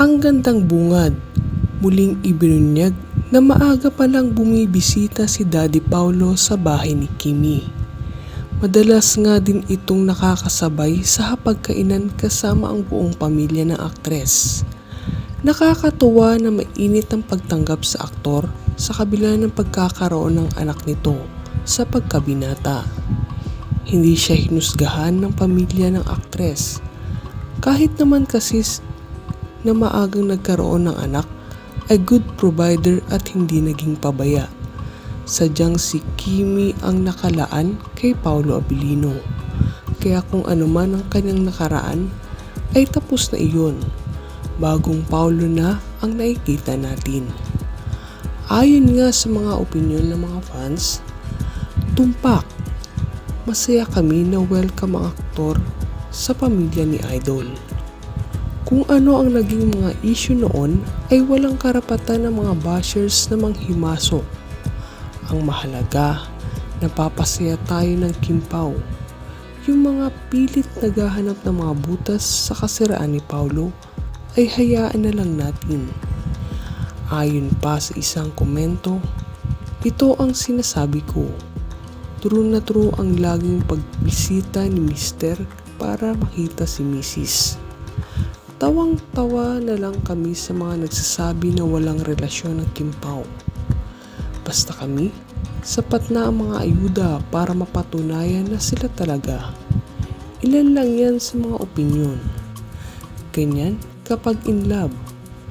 Ang gandang bungad, muling ibinunyag na maaga pa lang bumibisita si Daddy Paulo sa bahay ni Kimi. Madalas nga din itong nakakasabay sa hapagkainan kasama ang buong pamilya ng aktres. Nakakatuwa na mainit ang pagtanggap sa aktor sa kabila ng pagkakaroon ng anak nito sa pagkabinata. Hindi siya hinusgahan ng pamilya ng aktres. Kahit naman kasi na maagang nagkaroon ng anak ay good provider at hindi naging pabaya. Sadyang si Kimi ang nakalaan kay Paulo Abilino. Kaya kung ano man ang kanyang nakaraan ay tapos na iyon. Bagong Paulo na ang nakikita natin. Ayon nga sa mga opinion ng mga fans, tumpak. Masaya kami na welcome ang aktor sa pamilya ni Idol. Kung ano ang naging mga issue noon ay walang karapatan ng mga bashers na manghimasok. Ang mahalaga, napapasaya tayo ng kimpaw. Yung mga pilit naghahanap ng mga butas sa kasiraan ni Paulo ay hayaan na lang natin. Ayon pa sa isang komento, ito ang sinasabi ko. True na true ang laging pagbisita ni Mister para makita si Mrs. Tawang-tawa na lang kami sa mga nagsasabi na walang relasyon ng Kimpaw. Basta kami, sapat na ang mga ayuda para mapatunayan na sila talaga. Ilan lang yan sa mga opinyon. Ganyan kapag in love,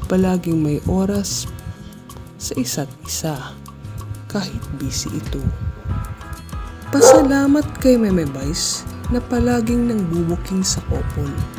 palaging may oras sa isa't isa, kahit busy ito. Pasalamat kay Meme Vice na palaging nang bubuking sa couple.